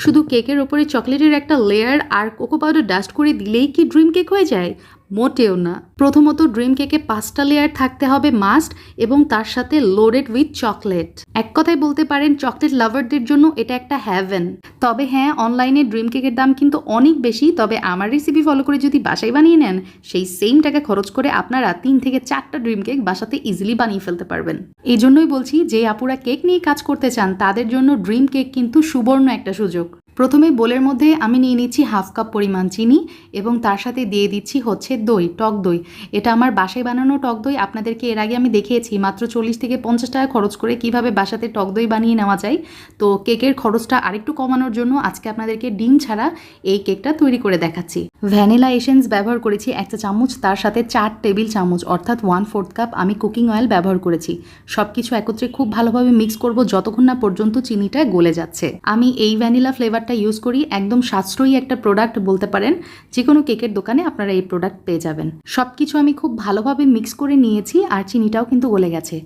শুধু কেকের ওপরে চকলেটের একটা লেয়ার আর কোকো পাউডার ডাস্ট করে দিলেই কি ড্রিম কেক হয়ে যায়? মোটেও না। প্রথমত ড্রিম কেকে পাঁচটা লেয়ার থাকতে হবে মাস্ট এবং তার সাথে লোডেড উইথ চকলেট এক কথায় বলতে পারেন চকলেট লাভারদের জন্য এটা একটা হ্যাভেন তবে হ্যাঁ অনলাইনে ড্রিম কেকের দাম কিন্তু অনেক বেশি, তবে আমার রেসিপি ফলো করে যদি বাসায় বানিয়ে নেন, সেই সেম টাকা খরচ করে আপনারা তিন থেকে চারটা ড্রিম কেক বাসাতে ইজিলি বানিয়ে ফেলতে পারবেন। এই জন্যই বলছি, যে আপুরা কেক নিয়ে কাজ করতে চান, তাদের জন্য ড্রিম কেক কিন্তু সুবর্ণ একটা সুযোগ। প্রথমে বোলের মধ্যে আমি নিয়ে নিচ্ছি হাফ কাপ পরিমাণ চিনি এবং তার সাথে দিয়ে দিচ্ছি হচ্ছে দই, টক দই। এটা আমার বাসায় বানানো টক দই। আপনাদেরকে এর আগে আমি দেখিয়েছি, মাত্র চল্লিশ থেকে পঞ্চাশ টাকা খরচ করে কীভাবে বাসাতে টক দই বানিয়ে নেওয়া যায়। তো কেকের খরচটা আরেকটু কমানোর জন্য আজকে আপনাদেরকে ডিম ছাড়া এই কেকটা তৈরি করে দেখাচ্ছি। ভ্যানিলা এসেন্স ব্যবহার করেছি একটা চামচ, তার সাথে চার টেবিল চামচ, অর্থাৎ ওয়ান ফোর্থ কাপ আমি কুকিং অয়েল ব্যবহার করেছি। সব কিছু একত্রে খুব ভালোভাবে মিক্স করব যতক্ষণ না পর্যন্ত চিনিটা গলে যাচ্ছে। আমি এই ভ্যানিলা ফ্লেভারটা ইউজ করি, একদম সাশ্রয়ী একটা প্রোডাক্ট বলতে পারেন যে কোনো কেকের দোকানে আপনারা এই প্রোডাক্ট পেয়ে যাবেন। সব কিছু আমি খুব ভালোভাবে মিক্স করে নিয়েছি আর চিনিটাও কিন্তু গলে গেছে।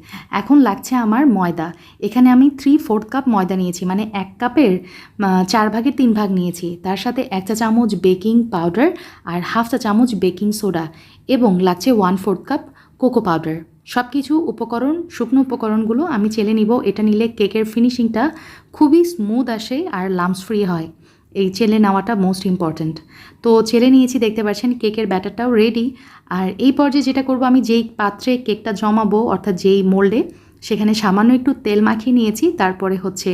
এখন লাগছে আমার ময়দা। এখানে আমি থ্রি ফোর্থ কাপ ময়দা নিয়েছি মানে এক কাপের চার ভাগের তিন ভাগ নিয়েছি। তার সাথে এক চা চামচ বেকিং পাউডার আর হাফ চা চামচ বেকিং সোডা এবং লাগছে one fourth cup cocoa powder সব কিছু উপকরণ, শুকনো উপকরণগুলো আমি চেলে নিব। এটা নিলে কেকের ফিনিশিংটা খুবই স্মুথ আসে আর লামস ফ্রি হয়। এই চেলে নেওয়াটা মোস্ট ইম্পর্ট্যান্ট। তো চেলে নিয়েছি, দেখতে পাচ্ছেন, কেকের ব্যাটারটাও রেডি। আর এই পর্যায়ে যেটা করব, আমি যেই পাত্রে কেকটা জমাবো, অর্থাৎ যেই মোল্ডে, সেখানে সামান্য একটু তেল মাখিয়ে নিয়েছি। তারপরে হচ্ছে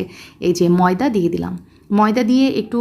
এই যে ময়দা দিয়ে দিলাম। ময়দা দিয়ে একটু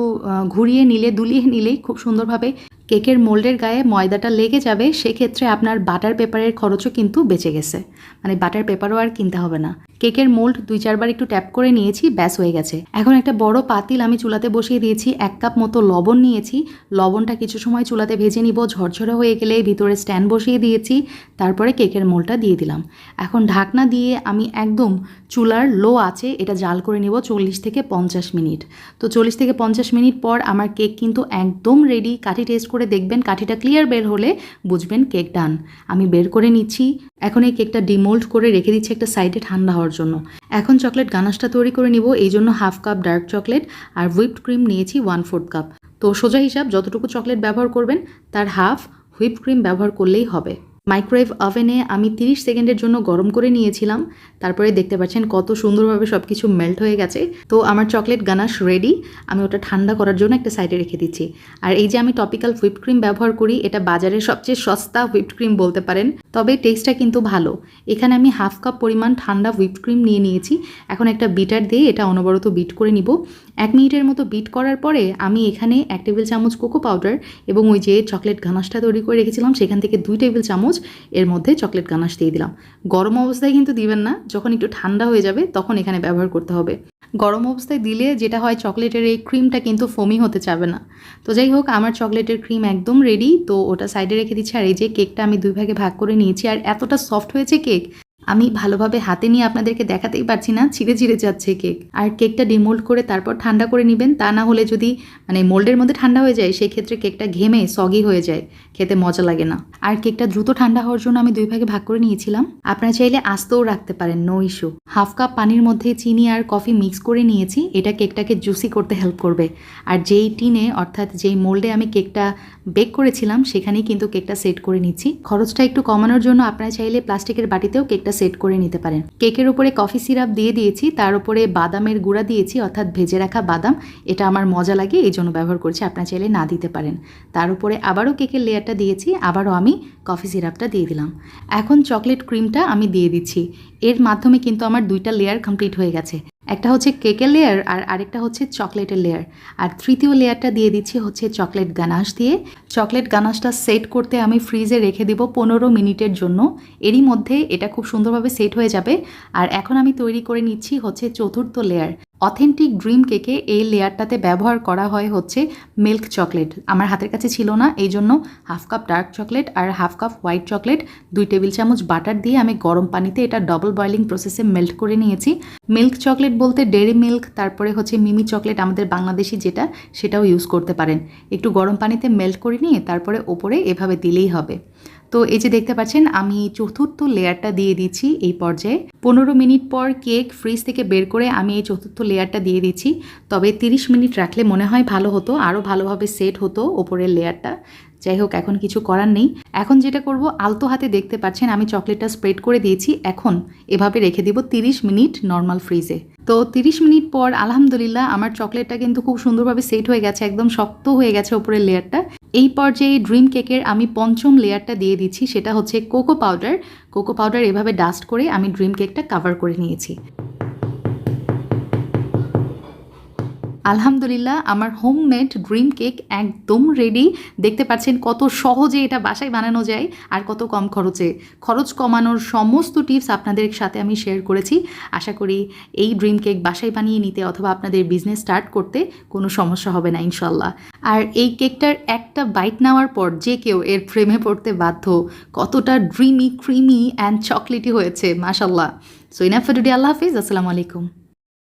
ঘুরিয়ে নিলে, দুলিয়ে নিলেই খুব সুন্দরভাবে কেকের মোল্ডের গায়ে ময়দাটা লেগে যাবে, সেক্ষেত্রে আপনার বাটার পেপারের খরচও কিন্তু বেঁচে গেছে। মানে বাটার পেপারও আর কিনতে হবে না। কেকের মোল্ড দুই চারবার একটু ট্যাপ করে নিয়েছি, ব্যাস হয়ে গেছে। এখন একটা বড় পাতিল আমি চুলাতে বসিয়ে দিয়েছি, এক কাপ মতো লবণ নিয়েছি। লবণটা কিছু সময় চুলাতে ভেজে নিব, ঝরঝরে হয়ে গেলে ভিতরে স্ট্যান্ড বসিয়ে দিয়েছি, তারপরে কেকের মোলটা দিয়ে দিলাম। এখন ঢাকনা দিয়ে আমি একদম চুলার লো আছে, এটা জাল করে নিব চল্লিশ থেকে পঞ্চাশ মিনিট। তো চল্লিশ থেকে পঞ্চাশ মিনিট পর আমার কেক কিন্তু একদম রেডি কাঠি টেস্ট করে দেখবেন কাঠিটা ক্লিয়ার বের হলে বুঝবেন কেক ডান আমি বের করে নিচ্ছি। এখন এই কেকটা ডিমোল্ড করে রেখে দিচ্ছি একটা সাইডে ঠান্ডা হওয়ার জন্য। এখন চকলেট গানাশটা তৈরি করে নিব। এই জন্য হাফ কাপ ডার্ক চকলেট আর হুইপড ক্রিম নিয়েছি ওয়ান ফোর্থ কাপ তো সোজা হিসাব, যতটুকু চকলেট ব্যবহার করবেন, তার হাফ হুইপ ক্রিম ব্যবহার করলেই হবে। মাইক্রোওয়েভ ওভেনে আমি 30 সেকেন্ডের জন্য গরম করে নিয়েছিলাম। তারপরে দেখতে পাচ্ছেন কত সুন্দরভাবে সব কিছু মেল্ট হয়ে গেছে। তো আমার চকলেট গানাশ রেডি। আমি ওটা ঠান্ডা করার জন্য একটা সাইডে রেখে দিচ্ছি। আর এই যে আমি টপিক্যাল হুইপ ক্রিম ব্যবহার করি, এটা বাজারের সবচেয়ে সস্তা হুইপ ক্রিম বলতে পারেন। তবে টেস্টটা কিন্তু ভালো। এখানে আমি হাফ কাপ পরিমাণ ঠান্ডা হুইপ ক্রিম নিয়ে নিয়েছি। এখন একটা বিটার দিয়ে এটা অনবরত বিট করে নিব। এক মিনিটের মতো বিট করার পরে আমি এখানে এক টেবিল চামচ কোকো পাউডার এবং ওই যে চকলেট গানাশটা তৈরি করে রেখেছিলাম, সেখান থেকে দুই টেবিল চামচ এর মধ্যে চকলেট গানাশ দিয়ে দিলাম। গরম অবস্থায় কিন্তু দিবেন না, যখন একটু ঠান্ডা হয়ে যাবে তখন এখানে ব্যবহার করতে হবে। গরম অবস্থায় দিলে যেটা হয় চকলেটের এই ক্রিমটা কিন্তু ফোমি হতে চাবে না। তো যাই হোক, আমার চকলেটের ক্রিম একদম রেডি তো ওটা সাইডে রেখে দিচ্ছি। আর এই যে কেকটা আমি দুই ভাগে ভাগ করে নিয়েছি, আর এতটা সফট হয়েছে কেক আমি ভালোভাবে হাতে নিয়ে আপনাদেরকে দেখাতেই পারছি না, ছিঁড়ে ছিঁড়ে যাচ্ছে কেক। আর কেকটা ডিমোল্ড করে তারপর ঠান্ডা করে নেবেন, তা না হলে যদি মানে মোল্ডের মধ্যে ঠান্ডা হয়ে যায় সেই ক্ষেত্রে কেকটা ঘেমে সগি হয়ে যায়, খেতে মজা লাগে না। আর কেকটা দ্রুত ঠান্ডা হওয়ার জন্য আমি দুই ভাগে ভাগ করে নিয়েছিলাম। আপনারা চাইলে আস্তেও রাখতে পারেন নো ইস্যু হাফ কাপ পানির মধ্যে চিনি আর কফি মিক্স করে নিয়েছি, এটা কেকটাকে জুসি করতে হেল্প করবে। আর যেই টিনে, অর্থাৎ যেই মোল্ডে আমি কেকটা বেক করেছিলাম, সেখানেই কিন্তু কেকটা সেট করে নিচ্ছি। খরচটা একটু কমানোর জন্য আপনারা চাইলে প্লাস্টিকের বাটিতেও কেকটা সেট করে নিতে পারেন। কেকের উপরে কফি সিরাপ দিয়ে দিয়েছি, তার উপরে বাদামের গুঁড়া দিয়েছি, অর্থাৎ ভেজে রাখা বাদাম। এটা আমার মজা লাগে, এই জন্য ব্যবহার করছি, আপনার চাইলে না দিতে পারেন। তার উপরে আবারও কেকের লেয়ারটা দিয়েছি, আবারও আমি কফি সিরাপটা দিয়ে দিলাম। এখন চকলেট ক্রিমটা আমি দিয়ে দিচ্ছি। এর মাধ্যমে কিন্তু আমার দুইটা লেয়ার কমপ্লিট হয়ে গেছে। একটা হচ্ছে কেকের লেয়ার আর আরেকটা হচ্ছে চকলেটের লেয়ার আর তৃতীয় লেয়ারটা দিয়ে দিচ্ছি হচ্ছে চকলেট গানাশ দিয়ে। চকলেট গানাশটা সেট করতে আমি ফ্রিজে রেখে দিব পনেরো মিনিটের জন্য। এরই মধ্যে এটা খুব সুন্দরভাবে সেট হয়ে যাবে। আর এখন আমি তৈরি করে নিচ্ছি হচ্ছে চতুর্থ লেয়ার অথেন্টিক ড্রিম কেকে এই লেয়ারটাতে ব্যবহার করা হয় হচ্ছে মিল্ক চকলেট। আমার হাতের কাছে ছিল না, এই জন্য হাফ কাপ ডার্ক চকলেট আর হাফ কাপ হোয়াইট চকলেট, দুই টেবিল চামচ বাটার দিয়ে আমি গরম পানিতে এটা ডবল বয়লিং প্রসেসে মেল্ট করে নিয়েছি। মিল্ক চকলেট বলতে ডেরি মিল্ক, তারপরে হচ্ছে মিমি চকলেট আমাদের বাংলাদেশি যেটা, সেটাও ইউজ করতে পারেন। একটু গরম পানিতে মেল্ট করে নিয়ে তারপরে ওপরে এভাবে দিলেই হবে। তো এই যে দেখতে পাচ্ছেন, আমি চতুর্থ লেয়ারটা দিয়ে দিচ্ছি এই পর্যায়ে। পনেরো মিনিট পর কেক ফ্রিজ থেকে বের করে আমি এই চতুর্থ লেয়ারটা দিয়ে দিচ্ছি। তবে তিরিশ মিনিট রাখলে মনে হয় ভালো হতো, আরও ভালোভাবে সেট হতো ওপরের লেয়ারটা। যাই হোক, এখন কিছু করার নেই। এখন যেটা করব, আলতো হাতে দেখতে পাচ্ছেন, আমি চকলেটটা স্প্রেড করে দিয়েছি। এখন এভাবে রেখে দিব তিরিশ মিনিট নর্মাল ফ্রিজে। তো তিরিশ মিনিট পর, আলহামদুলিল্লাহ, আমার চকলেটটা কিন্তু খুব সুন্দরভাবে সেট হয়ে গেছে, একদম শক্ত হয়ে গেছে ওপরের লেয়ারটা। এই পর্যায়ে ড্রিম কেকের আমি পঞ্চম লেয়ারটা দিয়ে দিচ্ছি, সেটা হচ্ছে কোকো পাউডার। কোকো পাউডার এভাবে ডাস্ট করে আমি ড্রিম কেকটা কাভার করে নিয়েছি। আলহামদুলিল্লাহ, আমার হোমমেড ড্রিম কেক একদম রেডি দেখতে পাচ্ছেন কত সহজে এটা বাসায় বানানো যায় আর কত কম খরচে। খরচ কমানোর সমস্ত টিপস আপনাদের সাথে আমি শেয়ার করেছি। আশা করি এই ড্রিম কেক বাসায় বানিয়ে নিতে অথবা আপনাদের বিজনেস স্টার্ট করতে কোনো সমস্যা হবে না ইনশাল্লাহ আর এই কেকটার একটা বাইট নেওয়ার পর যে কেউ এর প্রেমে পড়তে বাধ্য, কতটা ড্রিমি ক্রিমি অ্যান্ড চকলেটি হয়েছে মাশাল্লাহ সো ইনাফ আল্লাহ হাফিজ, আসসালামু আলাইকুম।